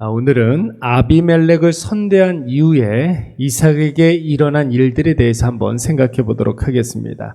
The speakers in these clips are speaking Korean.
아, 오늘은 아비멜렉을 선대한 이후에 이삭에게 일어난 일들에 대해서 한번 생각해 보도록 하겠습니다.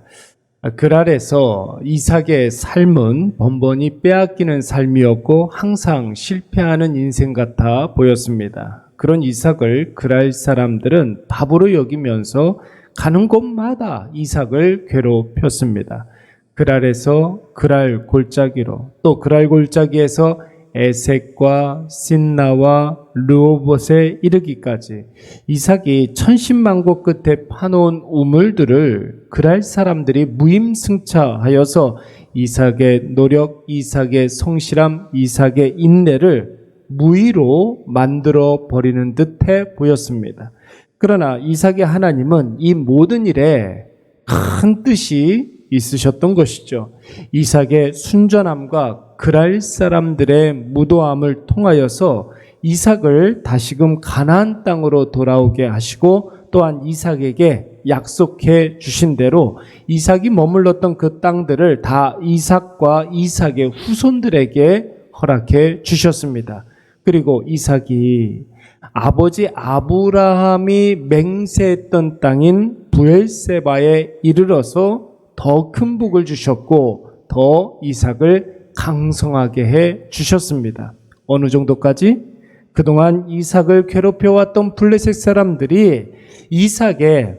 아, 그랄에서 이삭의 삶은 번번이 빼앗기는 삶이었고 항상 실패하는 인생 같아 보였습니다. 그런 이삭을 그랄 사람들은 바보로 여기면서 가는 곳마다 이삭을 괴롭혔습니다. 그랄에서 그랄 골짜기로 또 그랄 골짜기에서 에색과 신나와 르오봇에 이르기까지 이삭이 천신만고 끝에 파놓은 우물들을 그랄 사람들이 무임승차하여서 이삭의 노력, 이삭의 성실함, 이삭의 인내를 무의로 만들어 버리는 듯해 보였습니다. 그러나 이삭의 하나님은 이 모든 일에 큰 뜻이 있으셨던 것이죠. 이삭의 순전함과 그랄 사람들의 무도함을 통하여서 이삭을 다시금 가나안 땅으로 돌아오게 하시고 또한 이삭에게 약속해 주신 대로 이삭이 머물렀던 그 땅들을 다 이삭과 이삭의 후손들에게 허락해 주셨습니다. 그리고 이삭이 아버지 아브라함이 맹세했던 땅인 부엘세바에 이르러서 더 큰 복을 주셨고 더 이삭을 강성하게 해 주셨습니다. 어느 정도까지? 그동안 이삭을 괴롭혀 왔던 블레셋 사람들이 이삭의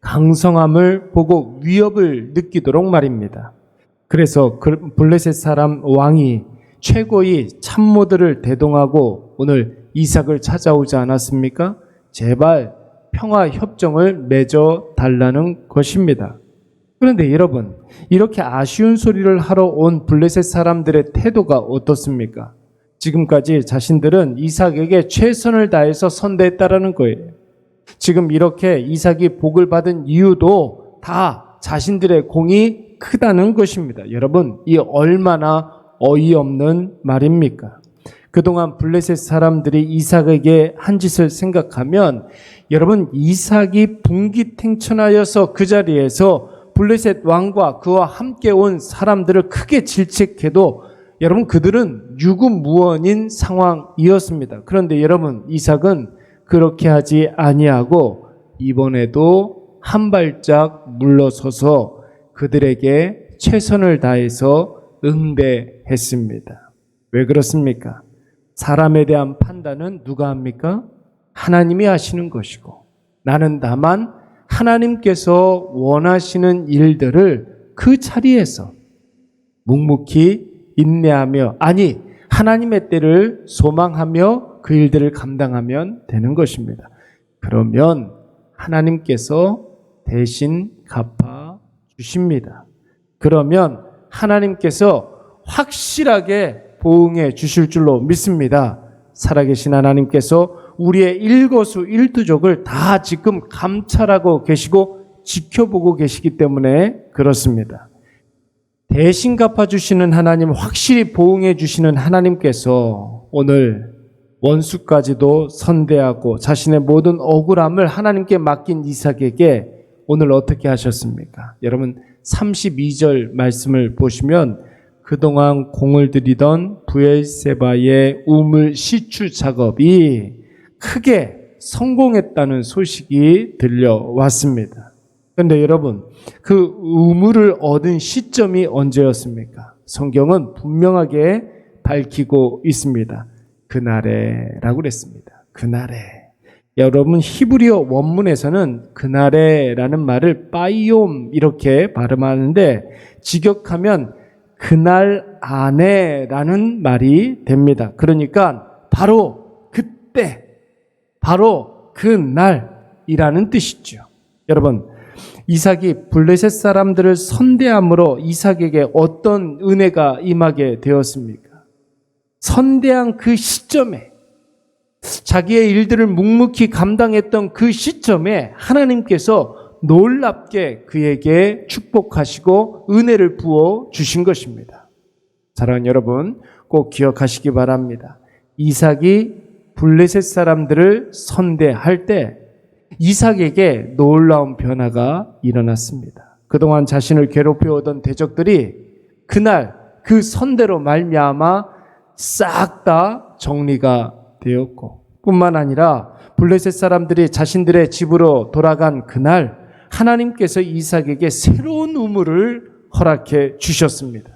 강성함을 보고 위협을 느끼도록 말입니다. 그래서 그 블레셋 사람 왕이 최고의 참모들을 대동하고 오늘 이삭을 찾아오지 않았습니까? 제발 평화 협정을 맺어 달라는 것입니다. 그런데 여러분, 이렇게 아쉬운 소리를 하러 온 블레셋 사람들의 태도가 어떻습니까? 지금까지 자신들은 이삭에게 최선을 다해서 선대했다라는 거예요. 지금 이렇게 이삭이 복을 받은 이유도 다 자신들의 공이 크다는 것입니다. 여러분, 이 얼마나 어이없는 말입니까? 그동안 블레셋 사람들이 이삭에게 한 짓을 생각하면 여러분 이삭이 분기탱천하여서 그 자리에서 블레셋 왕과 그와 함께 온 사람들을 크게 질책해도 여러분 그들은 유구무원인 상황이었습니다. 그런데 여러분 이삭은 그렇게 하지 아니하고 이번에도 한 발짝 물러서서 그들에게 최선을 다해서 응대했습니다. 왜 그렇습니까? 사람에 대한 판단은 누가 합니까? 하나님이 하시는 것이고 나는 다만 하나님께서 원하시는 일들을 그 자리에서 묵묵히 인내하며 아니 하나님의 때를 소망하며 그 일들을 감당하면 되는 것입니다. 그러면 하나님께서 대신 갚아 주십니다. 그러면 하나님께서 확실하게 보응해 주실 줄로 믿습니다. 살아계신 하나님께서 우리의 일거수 일투족을 다 지금 감찰하고 계시고 지켜보고 계시기 때문에 그렇습니다. 대신 갚아주시는 하나님, 확실히 보응해 주시는 하나님께서 오늘 원수까지도 선대하고 자신의 모든 억울함을 하나님께 맡긴 이삭에게 오늘 어떻게 하셨습니까? 여러분 32절 말씀을 보시면 그동안 공을 들이던 부엘세바의 우물 시추 작업이 크게 성공했다는 소식이 들려왔습니다. 그런데 여러분, 그 우물을 얻은 시점이 언제였습니까? 성경은 분명하게 밝히고 있습니다. 그날에라고 그랬습니다. 그날에. 여러분 히브리어 원문에서는 그날에라는 말을 빠이옴 이렇게 발음하는데 직역하면 그날 안에라는 말이 됩니다. 그러니까 바로 그때 바로 그 날이라는 뜻이죠. 여러분 이삭이 블레셋 사람들을 선대함으로 이삭에게 어떤 은혜가 임하게 되었습니까? 선대한 그 시점에 자기의 일들을 묵묵히 감당했던 그 시점에 하나님께서 놀랍게 그에게 축복하시고 은혜를 부어 주신 것입니다. 사랑하는 여러분, 꼭 기억하시기 바랍니다. 이삭이 블레셋 사람들을 선대할 때 이삭에게 놀라운 변화가 일어났습니다. 그동안 자신을 괴롭혀 오던 대적들이 그날 그 선대로 말미암아 싹 다 정리가 되었고 뿐만 아니라 블레셋 사람들이 자신들의 집으로 돌아간 그날 하나님께서 이삭에게 새로운 우물을 허락해 주셨습니다.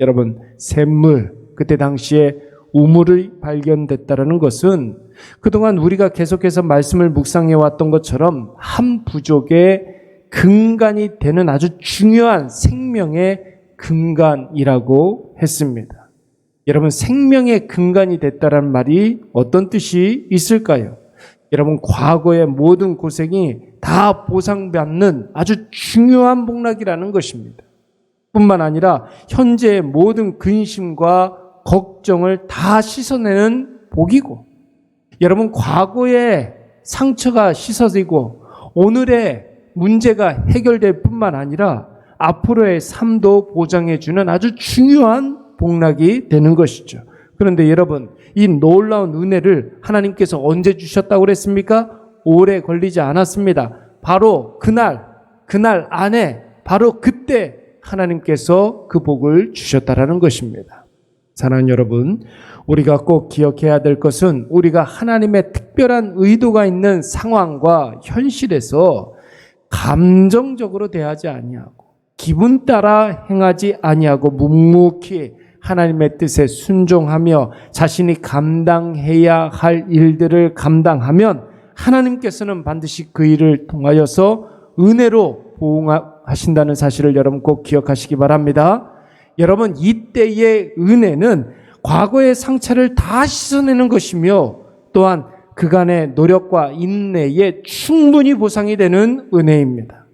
여러분 샘물 그때 당시에 우물이 발견됐다라는 것은 그동안 우리가 계속해서 말씀을 묵상해 왔던 것처럼 한 부족의 근간이 되는 아주 중요한 생명의 근간이라고 했습니다. 여러분 생명의 근간이 됐다라는 말이 어떤 뜻이 있을까요? 여러분 과거의 모든 고생이 다 보상받는 아주 중요한 복락이라는 것입니다. 뿐만 아니라 현재의 모든 근심과 걱정을 다 씻어내는 복이고 여러분 과거의 상처가 씻어지고 오늘의 문제가 해결될 뿐만 아니라 앞으로의 삶도 보장해 주는 아주 중요한 복락이 되는 것이죠. 그런데 여러분 이 놀라운 은혜를 하나님께서 언제 주셨다고 그랬습니까? 오래 걸리지 않았습니다. 바로 그날 그날 안에 바로 그때 하나님께서 그 복을 주셨다라는 것입니다. 사랑하는 여러분, 우리가 꼭 기억해야 될 것은 우리가 하나님의 특별한 의도가 있는 상황과 현실에서 감정적으로 대하지 아니하고 기분 따라 행하지 아니하고 묵묵히 하나님의 뜻에 순종하며 자신이 감당해야 할 일들을 감당하면 하나님께서는 반드시 그 일을 통하여서 은혜로 보응하신다는 사실을 여러분 꼭 기억하시기 바랍니다. 여러분 이때의 은혜는 과거의 상처를 다 씻어내는 것이며 또한 그간의 노력과 인내에 충분히 보상이 되는 은혜입니다.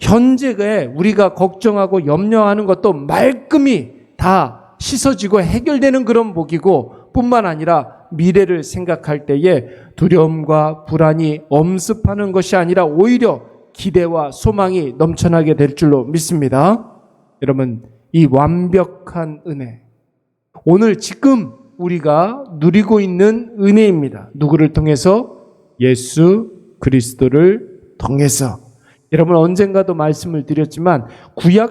현재에 우리가 걱정하고 염려하는 것도 말끔히 다 씻어지고 해결되는 그런 복이고 뿐만 아니라 미래를 생각할 때에 두려움과 불안이 엄습하는 것이 아니라 오히려 기대와 소망이 넘쳐나게 될 줄로 믿습니다. 여러분, 이 완벽한 은혜. 오늘 지금 우리가 누리고 있는 은혜입니다. 누구를 통해서? 예수 그리스도를 통해서. 여러분 언젠가도 말씀을 드렸지만 구약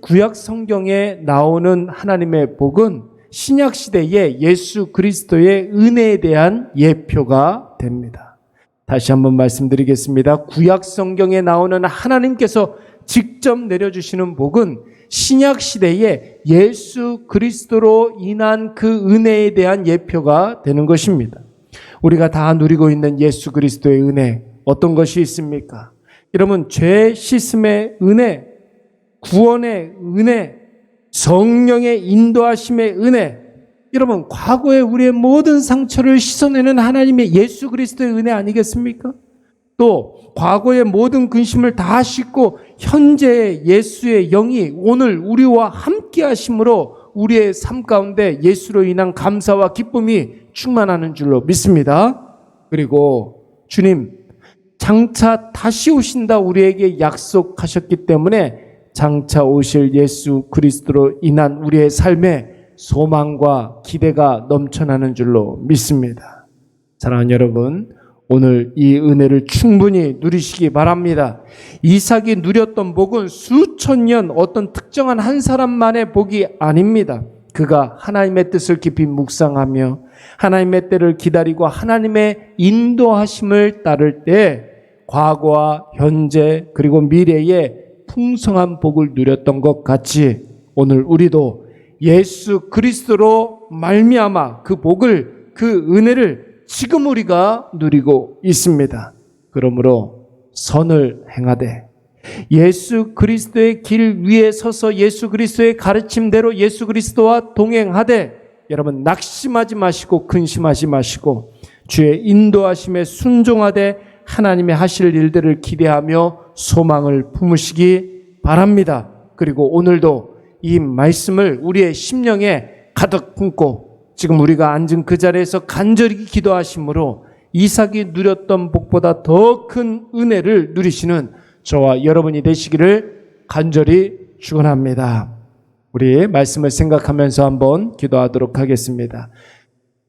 구약 성경에 나오는 하나님의 복은 신약 시대의 예수 그리스도의 은혜에 대한 예표가 됩니다. 다시 한번 말씀드리겠습니다. 구약 성경에 나오는 하나님께서 직접 내려주시는 복은 신약 시대에 예수 그리스도로 인한 그 은혜에 대한 예표가 되는 것입니다. 우리가 다 누리고 있는 예수 그리스도의 은혜 어떤 것이 있습니까? 여러분 죄 씻음의 은혜, 구원의 은혜, 성령의 인도하심의 은혜. 여러분 과거에 우리의 모든 상처를 씻어내는 하나님의 예수 그리스도의 은혜 아니겠습니까? 또 과거의 모든 근심을 다 씻고 현재의 예수의 영이 오늘 우리와 함께 하심으로 우리의 삶 가운데 예수로 인한 감사와 기쁨이 충만하는 줄로 믿습니다. 그리고 주님 장차 다시 오신다 우리에게 약속하셨기 때문에 장차 오실 예수 그리스도로 인한 우리의 삶에 소망과 기대가 넘쳐나는 줄로 믿습니다. 사랑하는 여러분, 오늘 이 은혜를 충분히 누리시기 바랍니다. 이삭이 누렸던 복은 수천 년 어떤 특정한 한 사람만의 복이 아닙니다. 그가 하나님의 뜻을 깊이 묵상하며 하나님의 때를 기다리고 하나님의 인도하심을 따를 때 과거와 현재 그리고 미래에 풍성한 복을 누렸던 것 같이 오늘 우리도 예수 그리스도로 말미암아 그 복을 그 은혜를 지금 우리가 누리고 있습니다. 그러므로 선을 행하되 예수 그리스도의 길 위에 서서 예수 그리스도의 가르침대로 예수 그리스도와 동행하되 여러분 낙심하지 마시고 근심하지 마시고 주의 인도하심에 순종하되 하나님의 하실 일들을 기대하며 소망을 품으시기 바랍니다. 그리고 오늘도 이 말씀을 우리의 심령에 가득 품고 지금 우리가 앉은 그 자리에서 간절히 기도하심으로 이삭이 누렸던 복보다 더 큰 은혜를 누리시는 저와 여러분이 되시기를 간절히 축원합니다. 우리 말씀을 생각하면서 한번 기도하도록 하겠습니다.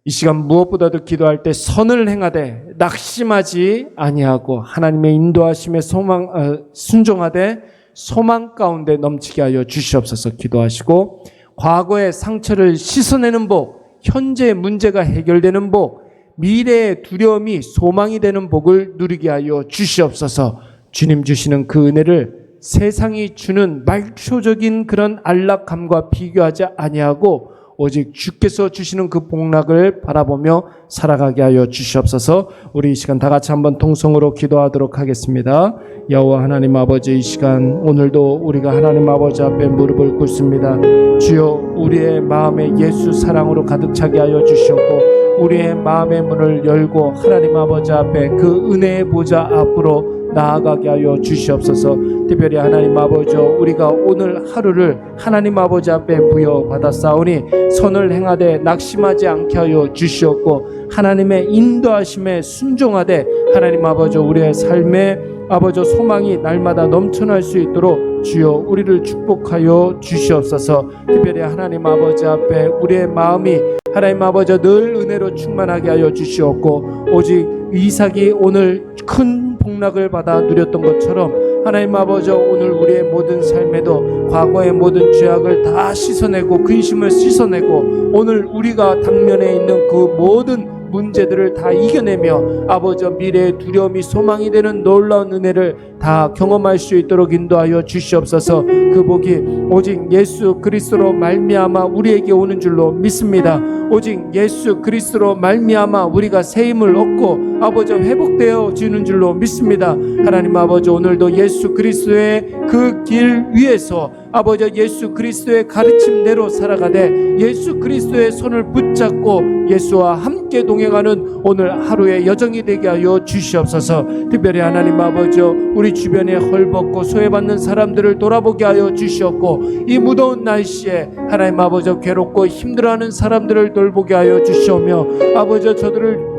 이 시간 무엇보다도 기도할 때 선을 행하되 낙심하지 아니하고 하나님의 인도하심에 소망 어, 순종하되 소망 가운데 넘치게 하여 주시옵소서 기도하시고 과거의 상처를 씻어내는 복 현재 문제가 해결되는 복, 미래의 두려움이 소망이 되는 복을 누리게 하여 주시옵소서. 주님 주시는 그 은혜를 세상이 주는 말초적인 그런 안락함과 비교하지 아니하고 오직 주께서 주시는 그 복락을 바라보며 살아가게 하여 주시옵소서. 우리 이 시간 다 같이 한번 통성으로 기도하도록 하겠습니다. 여호와 하나님 아버지 이 시간 오늘도 우리가 하나님 아버지 앞에 무릎을 꿇습니다. 주여 우리의 마음에 예수 사랑으로 가득 차게 하여 주시옵고 우리의 마음의 문을 열고 하나님 아버지 앞에 그 은혜의 보좌 앞으로 나아가게 하여 주시옵소서. 특별히 하나님 아버지 우리가 오늘 하루를 하나님 아버지 앞에 부여받아 싸우니 선을 행하되 낙심하지 않게 하여 주시옵고 하나님의 인도하심에 순종하되 하나님 아버지 우리의 삶에 아버지 소망이 날마다 넘쳐날 수 있도록 주여 우리를 축복하여 주시옵소서. 특별히 하나님 아버지 앞에 우리의 마음이 하나님 아버지 늘 은혜로 충만하게 하여 주시옵고 오직 이삭이 오늘 큰 복락을 받아 누렸던 것처럼 하나님 아버지 오늘 우리의 모든 삶에도 과거의 모든 죄악을 다 씻어내고 근심을 씻어내고 오늘 우리가 당면에 있는 그 모든 문제들을 다 이겨내며 아버지 미래의 두려움이 소망이 되는 놀라운 은혜를 다 경험할 수 있도록 인도하여 주시옵소서. 그 복이 오직 예수 그리스도로 말미암아 우리에게 오는 줄로 믿습니다. 오직 예수 그리스도로 말미암아 우리가 새 힘을 얻고 아버지 회복되어 지는 줄로 믿습니다 하나님 아버지 오늘도 예수 그리스도의 그 길 위에서 아버지 예수 그리스도의 가르침대로 살아가되 예수 그리스도의 손을 붙잡고 예수와 함께 동행하는 오늘 하루의 여정이 되게 하여 주시옵소서. 특별히 하나님 아버지 우리 주변에 헐벗고 소외받는 사람들을 돌아보게 하여 주시옵고 이 무더운 날씨에 하나님 아버지 괴롭고 힘들어하는 사람들을 돌보게 하여 주시오며 아버지 저들을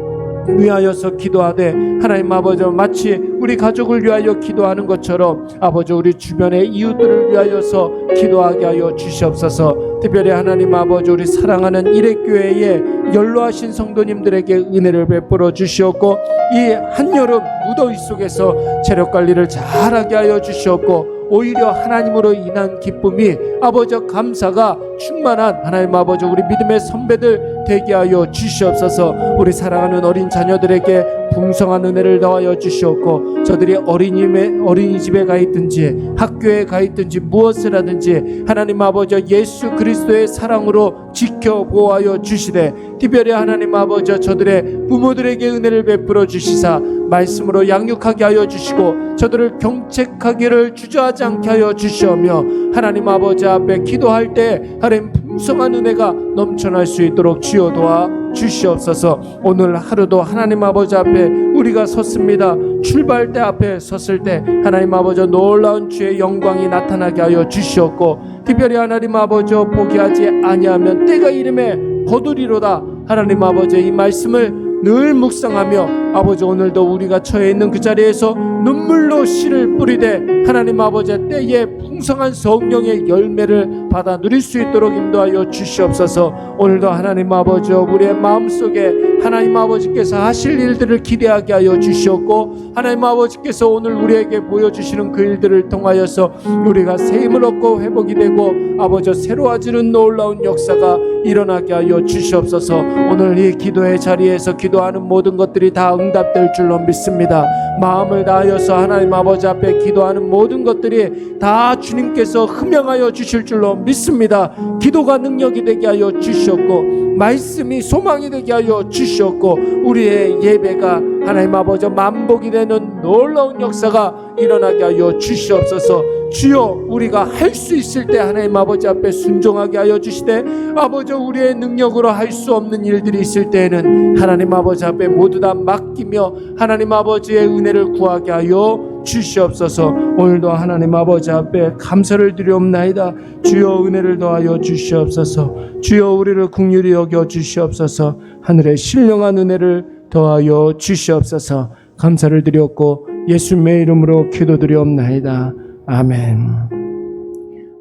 위하여서 기도하되 하나님 아버지 마치 우리 가족을 위하여 기도하는 것처럼 아버지 우리 주변의 이웃들을 위하여서 기도하게 하여 주시옵소서. 특별히 하나님 아버지 우리 사랑하는 일회교회에 연로하신 성도님들에게 은혜를 베풀어 주시옵고 이 한여름 무더위 속에서 체력 관리를 잘하게 하여 주시옵고 오히려 하나님으로 인한 기쁨이 아버지 감사가 충만한 하나님 아버지 우리 믿음의 선배들 되게 하여 주시옵소서. 우리 사랑하는 어린 자녀들에게 풍성한 은혜를 더하여 주시옵고 저들이 어린이집에, 어린이집에 가 있든지 학교에 가 있든지 무엇을 하든지 하나님 아버지 예수 그리스도의 사랑으로 지켜보아여 주시되 특별히 하나님 아버지 저들의 부모들에게 은혜를 베풀어 주시사 말씀으로 양육하게 하여 주시고 저들을 경책하기를 주저하지 않게 하여 주시오며 하나님 아버지 앞에 기도할 때 하나님 풍성한 은혜가 넘쳐날 수 있도록 주여 도와 주시옵소서. 오늘 하루도 하나님 아버지 앞에 우리가 섰습니다. 출발 때 앞에 섰을 때 하나님 아버지 놀라운 주의 영광이 나타나게 하여 주시옵고 특별히 하나님 아버지 포기하지 아니하면 때가 이름에 거두리로다. 하나님 아버지 이 말씀을 늘 묵상하며 아버지 오늘도 우리가 처해 있는 그 자리에서 눈물로 씨를 뿌리되 하나님 아버지 때에 풍성한 성령의 열매를 받아 누릴 수 있도록 인도하여 주시옵소서. 오늘도 하나님 아버지 우리의 마음속에 하나님 아버지께서 하실 일들을 기대하게 하여 주시옵고 하나님 아버지께서 오늘 우리에게 보여주시는 그 일들을 통하여서 우리가 새 힘을 얻고 회복이 되고 아버지 새로워지는 놀라운 역사가 일어나게 하여 주시옵소서. 오늘 이 기도의 자리에서 기도하는 모든 것들이 다 응답될 줄로 믿습니다 마음을 다하여서 하나님 아버지 앞에 기도하는 모든 것들이 다 주님께서 흠명하여 주실 줄로 믿습니다. 기도가 능력이 되게 하여 주시옵고 말씀이 소망이 되게 하여 주시옵고 우리의 예배가 하나님 아버지 만복이 되는 놀라운 역사가 일어나게 하여 주시옵소서. 주여 우리가 할 수 있을 때 하나님 아버지 앞에 순종하게 하여 주시되 아버지 우리의 능력으로 할 수 없는 일들이 있을 때에는 하나님 아버지 앞에 모두 다 맡기며 하나님 아버지의 은혜를 구하게 하여 주시옵소서. 오늘도 하나님 아버지 앞에 감사를 드리옵나이다. 주여 은혜를 더하여 주시옵소서. 주여 우리를 국률이 여겨 주시옵소서. 하늘의 신령한 은혜를 더하여 주시옵소서. 감사를 드렸고 예수님의 이름으로 기도드리옵나이다. 아멘.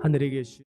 하늘에 계시